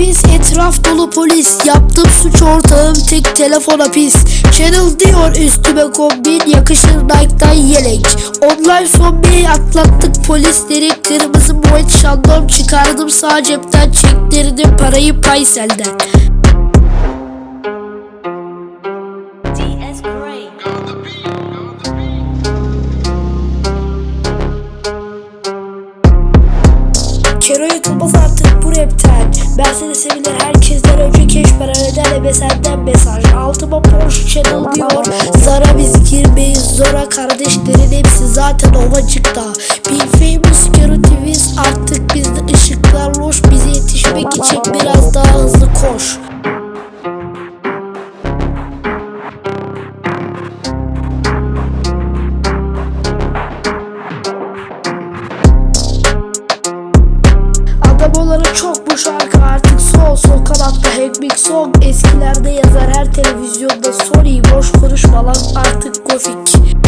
Etraf dolu polis. Yaptım suç ortağım tek telefona pis Channel diyor üstüme kombin Yakışır Nike'dan yelek. Online zombiyi atlattık polisleri Kırmızı boyut şandom çıkardım. Sağ cepten Çektirdim parayı payselden. DS Gray. Kero yıkılmaz artık bu rapten Ben seni sevilir herkesten önce keş para öder ve senden mesaj. Altıma Porsche Channel diyor. Zara biz girmeyiz zora kardeşlerin hepsi zaten ovacıkta bu şarkı artık sol sol kanatta Hackmix Song. Eskilerde yazar her televizyonda Sorry boş konuşma lan artık gofik